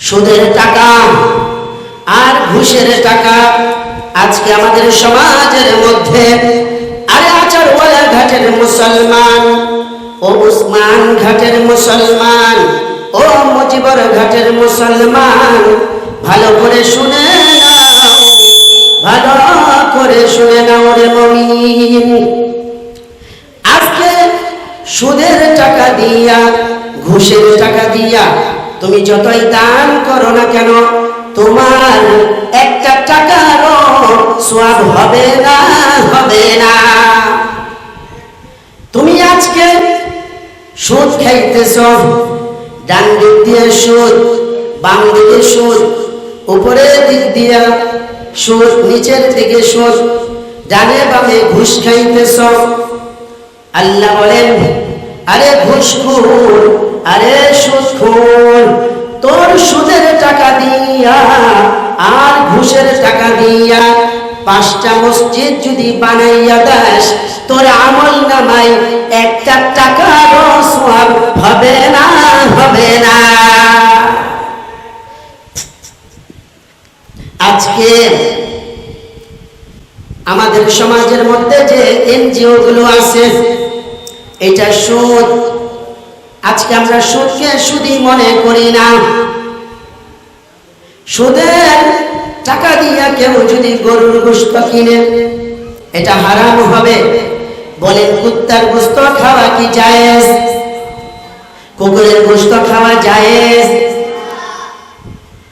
সুদের টাকা। আর ঘুষের টাকা আজকে আমাদের সমাজের মধ্যে। আরে আচারওয়ালা ঘাটের মুসলমান, ও উসমান ঘাটের মুসলমান, ও মুজিবর ঘাটের মুসলমান, ভালো করে শুনে নাও, ভালো করে শুনে নাও রে মমিন। আজকে সুদের টাকা দিয়া, ঘুষের টাকা দিয়া তুমি যতই দান করো না কেন, তোমার একটা টাকারও সওয়াব হবে না হবে না। তুমি আজকে সুদ খাইতেছ ডান দিক দিয়ে সুদ বাম দিকে সুদ, উপরের দিক দিয়া সুদ, নিচের দিকে সুদ, ডানে বামে ঘুষ খাইতেছ। আল্লাহ বলেন, আরে ঘুষখোর আরে সুদখোর তোর সুদের টাকা দিয়া আর ঘুষের টাকা দিয়া পাঁচটা মসজিদ যদি বানাইয়া দাস, তোর আমল নামাই একটা টাকারও সওয়াব হবে না হবে না। আজকে আমাদের সমাজের মধ্যে যে এনজিও গুলো আছে, এটা সুদ আজকে আমরা সুদকে সুদই মনে করি না। সুদের টাকা দিয়া কেউ যদি গরুর গোস্ত কিনে, এটা হারাম হবে। বলেন, কুত্তার গোস্ত খাওয়া কি জায়েজ? কুকুরের গোস্ত খাওয়া জায়েজ?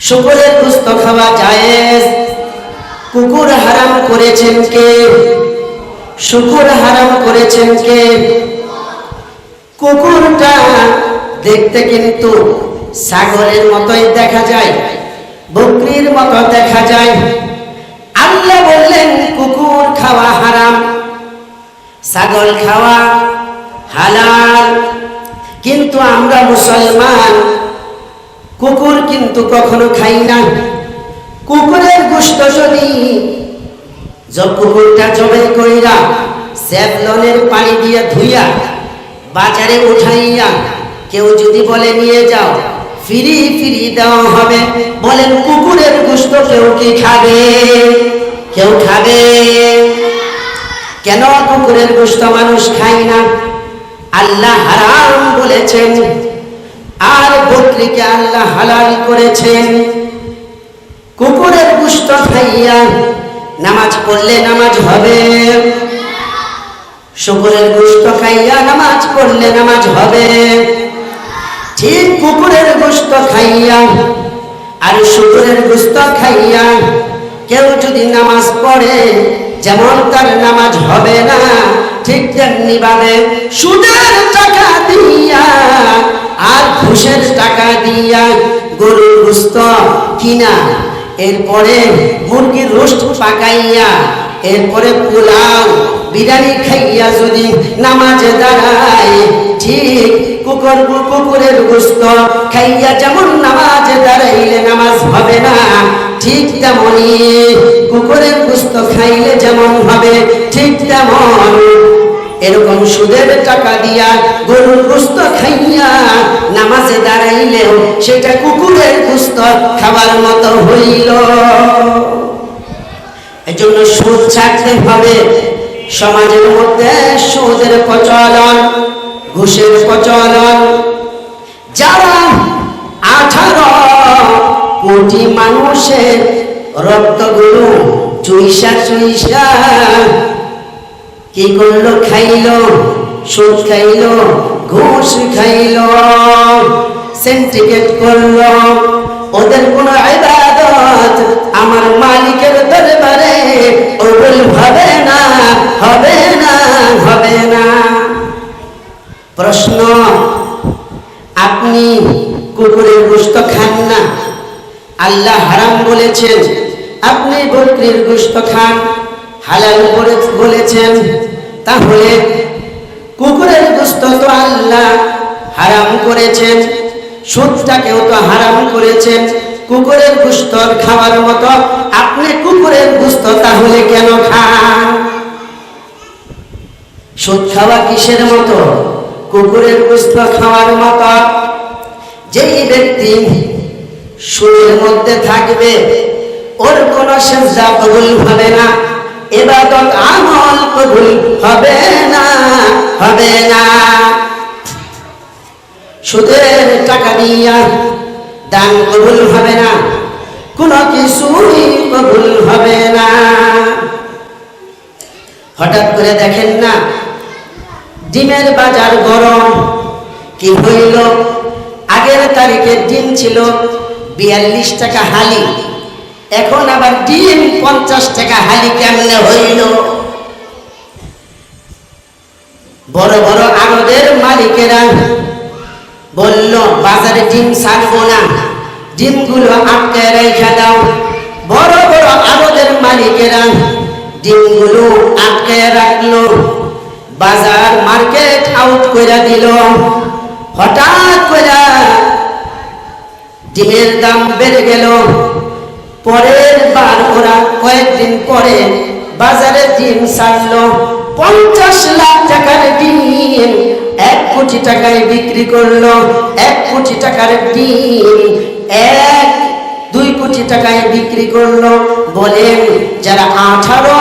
শুকুরের গোস্ত খাওয়া জায়েজ? কুকুর হারাম করেছেন কে? শুকুর হারাম করেছেন কে? কুকুরটা দেখতে কিন্তু সাগরের মতোই দেখা যায়, বকরির মতো দেখা যায়। আল্লাহ বললেন, কুকুর খাওয়া হারাম, ছাগল খাওয়া হালাল। কিন্তু আমরা মুসলমান, কুকুর কিন্তু কখনো খাই না। কুকুরের গোস্ত যদি কুকুরটা জবে কইরা স্যাভলনের পানি দিয়ে ধুইয়া বাজারে উঠাইয়া কেউ যদি বলে নিয়ে যাও, ফিরি ফিরি দেওয়া হবে। বলেন, কুকুরের গোস্ত কেউ কি খাবে? কেউ খাবে? কেন কুকুরের গোস্ত মানুষ খায় না? আল্লাহ হারাম বলেছেন, আর বকরিকে আল্লাহ হালাল করেছেন। কুকুরের গুস্ত খাইয়া নামাজ পড়লে নামাজ হবে। শুকুরের গুস্ত খাইয়া নামাজ পড়লে নামাজ হবে। ঠিক কুকুরের গুস্ত খাইয়া আর শুকুরের গুস্ত খাইয়া কেউ যদি নামাজ পড়ে, যেমন তার নামাজ হবে না, ঠিক তেমনি ভাবে সুদের টাকা দিয়া আর ঘুষের টাকা দিয়া গরুর গুস্ত কিনা। এরপরে মুরগির রোস্ট পাকাইয়া, এরপরে পোলাও বিরিয়ানি খাইয়া যদি নামাজে দাঁড়ায়, ঠিক কুকুর কুকুরের গোস্ত খাইয়া যেমন নামাজে দাঁড়াইলে নামাজ হবে না, ঠিক তেমনই কুকুরের গোস্ত খাইলে যেমন হবে, ঠিক তেমন এরকম সুদের টাকা দিয়া গরুর গুস্ত খাইয়া নামাজে দাঁড়াইলেও সেটা কুকুরের গুস্ত খাবার মতো হইল। এজন্য সুদ ছাড়তে হবে সমাজের মধ্যে সুদের প্রচলন, ঘুষের প্রচলন। যারা আঠারো কোটি মানুষের রক্তগুলো চুইসা চুইসা কি করল, খাইলো, সুদ খাইলো, ঘুষ খাইলো সেন্টিকেট করল। ওদের কোন আমার মালিকের দরবারে প্রশ্ন, আপনি কুকুরের গোস্ত খান না? আল্লাহ হারাম বলেছেন, আপনি বকরির গোস্ত খান। হালাল বলেছেন, তাহলে কুকুরের গোস্ত তো আল্লাহ হারাম করেছেন, সুদটাকেও তো হারাম করেছেন। কুকুরের গোস্ত খাওয়ার মতো। আপনি কুকুরের গোস্ত তাহলে কেন খান? সুদ খাওয়া কিসের মতো? কুকুরের গোস্ত খাওয়ার মতো। যেই ব্যক্তি সুদের মধ্যে থাকবে, ওর কোন সেজদা কবুল হবে না, এবাদত আমল কবুল হবে না হবে না। সুদের টাকা দিয়া দান কবুল হবে না। কোনো কিছুই কবুল হবে না। হঠাৎ করে দেখেন না, ডিমের বাজার গরম। কি হইল? আগের তারিখের ডিম ছিল বিয়াল্লিশ টাকা হালি। এখন আবার ডিম পঞ্চাশ টাকা হালি কেমনে হইল? বড় বড় আড়দের মালিকেরা বলল, বাজারে ডিম ছাড়বো না। ডিমগুলো আটকে রেখে দাও। বড় বড় আড়দের মালিকেরা ডিমগুলো আটকে রাখল। বাজার মার্কেট আউট করে দিল। হঠাৎ করে ডিমের দাম বেড়ে গেল। পরের বার ওরা কয়েকদিন পরে বাজারে ডিম ছাড়লো। পঞ্চাশ লাখ টাকার ডিম এক কোটি টাকায় বিক্রি করল, এক কোটি টাকার ডিম। এক, দুই কোটি টাকায় বিক্রি করল, বলেন যারা আঠারো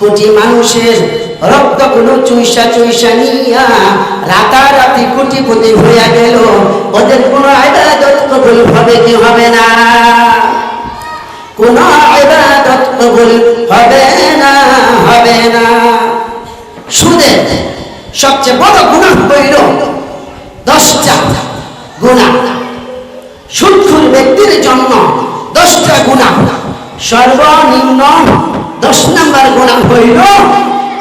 কোটি মানুষের রক্তগুলো চুইসা চুইসা নিয়া রাতারাতি কোটিপতি হইয়া গেল, ওদের কোনো আইবাদত কবুল হবে কি হবে না? কোন আইবাদত কবুল হবে না হবে না। সুদের সবচেয়ে বড় গুণা হইল দশটা গুণা। সুদখুর ব্যক্তির জন্য দশটা গুণা। সর্বনিম্ন দশ নম্বর গুণা হইল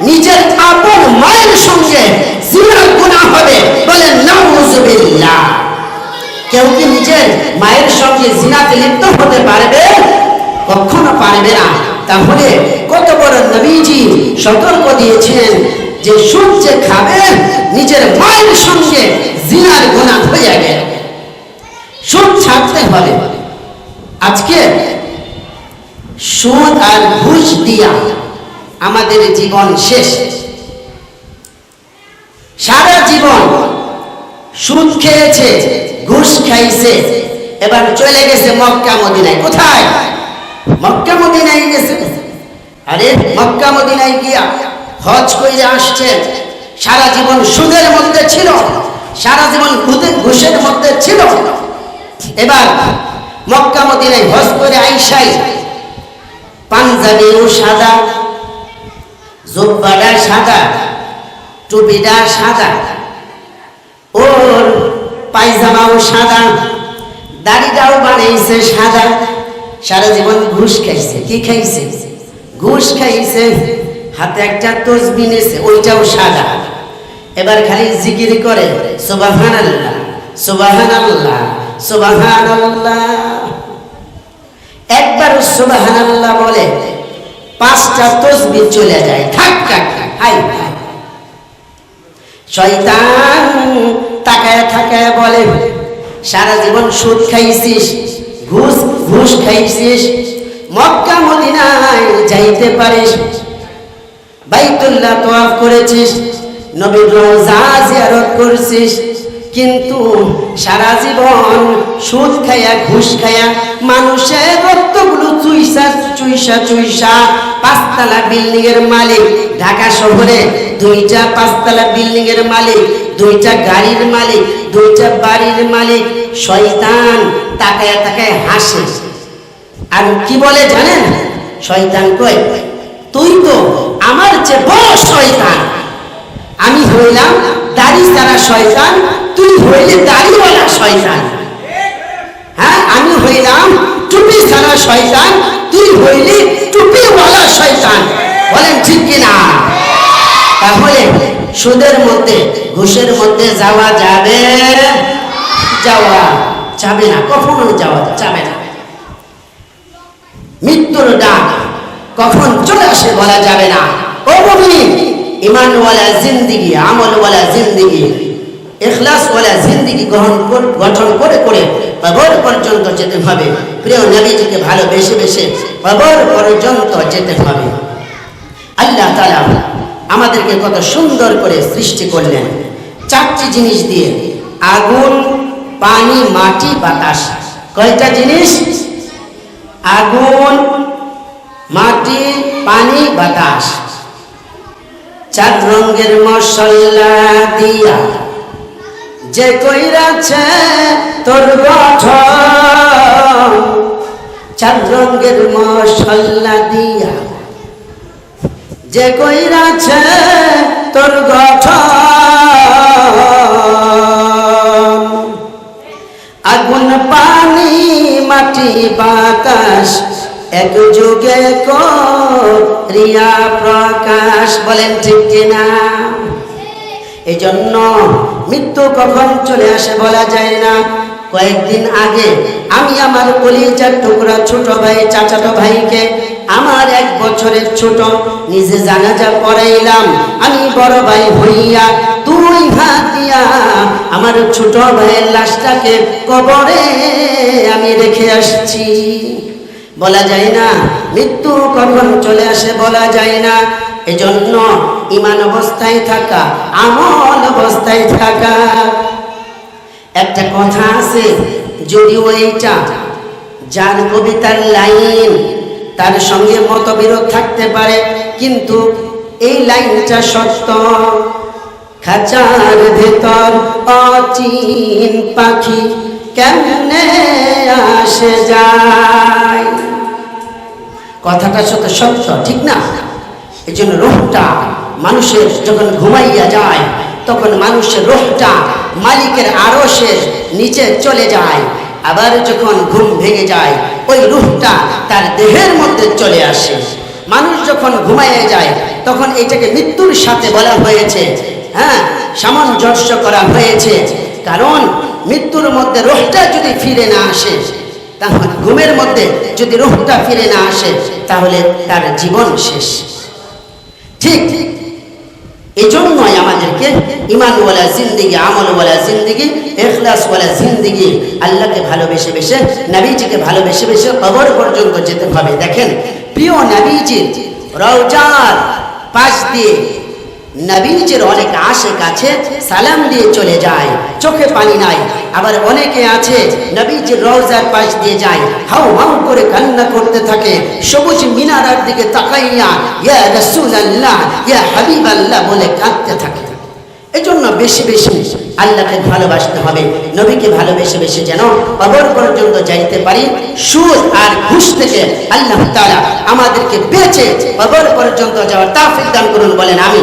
নিজের আপন মায়ের সঙ্গে জিনার গুণা হবে বলে নাউজুবিল্লাহ। কেউ কি নিজের মায়ের সঙ্গে জিনাতে লিপ্ত হতে পারবে? কখনো পারবে না। তাহলে কত বড় নবীজি সতর্ক দিয়েছেন যে সুদ যে খাবে, নিজের মায়ের সঙ্গে জিনার গুণা হয়ে গেল। সুদ ছাড়তে হবে। আজকে সুদ আর ঘুষ দিয়া আমাদের জীবন শেষ। সারা জীবন সুদ খেয়েছে, ঘুষ খাইছে, এবার চলে গেছে মক্কা, মদিনায়। কোথায়? মক্কা মদিনায় গেছে। আরে, মক্কা মদিনায় গিয়া হজ কইরে আসছে সারা জীবন সুদের মধ্যে ছিল, সারা জীবন ঘুষের মধ্যে ছিল। এবার মক্কা মদিনায় হজ করে আইসাই পাঞ্জাবিও সাদা জব্বাটা সাদা টুপিটা সাদা, ওর পায়জামাও সাদা, দাড়িটাও বানাইছে সাদা। সারা জীবন ঘুষ খাইছে। কি খাইছে? ঘুষ খাইছে, হাতে একটা তসবি নিয়েছে, ওইটাও সাদা। এবার খালি জিকির করে সুবাহান আল্লাহ সুবাহান আল্লাহ সুবাহান আল্লাহ একবার সুবাহান আল্লাহ বলে, পাঁচটা তসবি চলে যায় থাক থাক, হাই হাই। শয়তান তাকায়, থাকায় বলে, সারা জীবন সুদ খাইছিস ঘুষ ঘুষ খাইছিস? মক্কা মদিনায় যাইতে পারিস। বাইতুল্লাহ তোয়াফ করেছিস। নবীর রোজা জিয়ারত করছিস। কিন্তু সারা জীবন সুদ খাইয়া ঘুষ খাইয়া মানুষের রক্তগুলো চুইসা চুইসা চুইসা পাঁচতলা বিল্ডিং এর মালিক। ঢাকা শহরে দুইটা পাঁচতলা বিল্ডিং এর মালিক, দুইটা গাড়ির মালিক, দুইটা বাড়ির মালিক শয়তান তাকায় তাকায় হাসে। আর কি বলে জানেন? শয়তান কয়, তুই তো আমার চেয়ে বড় শয়তান। আমি হইলাম দাড়ি সারা শয়তান, তুই হইলে দাড়িওয়ালা শয়তান। হ্যাঁ আমি হইলাম টুপি সারা শয়তান, তুই হইলি টুপিওয়ালা শয়তান। বলেন ঠিক কিনা? তাহলে সুদের মধ্যে, ঘুষের মধ্যে যাওয়া যাবে। যাওয়া যাবে না কখনো যাওয়া যাবে না। মৃত্যুর ডাক কখন চলে আসে বলা যাবে না। ও মুমিন ইমানওয়ালা জিন্দিগি আমলওয়ালা জিন্দিগি এখলাসওয়ালা জিন্দিগি গ্রহণ কর- গঠন করে করে কবর পর্যন্ত যেতে হবে। প্রিয় নবীজিকে ভালোবেসে বেসে কবর পর্যন্ত যেতে হবে। আল্লাহ তালা আমাদেরকে কত সুন্দর করে সৃষ্টি করলেন। চারটি জিনিস দিয়ে আগুন পানি, মাটি, বাতাস। কয়টা জিনিস? আগুন, মাটি, পানি, বাতাস। চার রঙের মশলা দিয়া যে কইরাছে তোর গঠন, চার রঙের মশলা দিয়া যে কইরাছে তোর গঠন। আগুন, পানি, মাটি, বাতাস, এক যুগে রিয়া প্রকাশ। বলেন ঠিক কিনা? এই জন্য মৃত্যু কখন চলে আসে বলা যায় না। কয়েকদিন আগে আমি আমার কলিজার টুকরা ছোট ভাই, চাচাতো ভাইকে, আমার এক বছরের ছোট নিজে জানাজা পড়াইলাম। আমি বড় ভাই হইয়া দুই হাত আমার ছোট ভাইয়ের লাশটাকে কবরে আমি রেখে আসছি। বলা যায় না, মৃত্যু কখন চলে আসে বলা যায় না। এজন্য ইমান অবস্থায় থাকা, আমল অবস্থায় থাকা। একটা কথা আছে যদিও এইটা যার কবিতার লাইন তার সঙ্গে মতবিরোধ থাকতে পারে, কিন্তু এই লাইনটা সত্য। খাঁচার ভেতর অচিন পাখি কেমনে আসে যায়? কথাটা সত্য সত্য, ঠিক না? এই জন্য রোহটা মানুষের যখন ঘুমাইয়া যায়, তখন মানুষের রোহটা মালিকের আরসের নিচে চলে যায়। আবার যখন ঘুম ভেঙে যায়, ওই রুহটা তার দেহের মধ্যে চলে আসে। মানুষ যখন ঘুমাইয়া যায়, তখন এটাকে মৃত্যুর সাথে বলা হয়েছে। হ্যাঁ সামঞ্জস্য করা হয়েছে। কারণ মৃত্যুর মধ্যে রোহটা যদি ফিরে না আসে, তাহলে ঘুমের মধ্যে যদি রোহটা ফিরে না আসে, তাহলে তার জীবন শেষ। ঠিক এই জন্যই আমাদেরকে ইমানওয়ালা জিন্দিগি আমলওয়ালা জিন্দিগি এখলাসওয়ালা জিন্দিগি, আল্লাহকে ভালোবেসে বেসে, নবীজিকে ভালোবেসে বেসে কবর পর্যন্ত যেতে হবে। দেখেন, প্রিয় নবীজির রওজার পাশ দিয়ে নবীজির অনেক আশেক আছে, সালাম দিয়ে চলে যায়, চোখে পানি নাই। আবার অনেকে আছে, নবীজির রওজার পাশ দিয়ে যায়, হাউ হাউ করে কান্না করতে থাকে, সবুজ মিনারার দিকে তাকাইয়া, ইয়া রাসূলুল্লাহ, ইয়া হাবিবাল্লাহ বলে কাঁদতে থাকে। এই জন্য বেশি বেশি আল্লাহকে ভালোবাসতে হবে, নবীকে ভালোবেসে বেশি যেন কবর পর্যন্ত যাইতে পারি সুদ আর ঘুষ থেকে আল্লাহ তাআলা আমাদেরকে বেঁচে কবর পর্যন্ত যাওয়ার তাফিক দান করুন বলেন আমি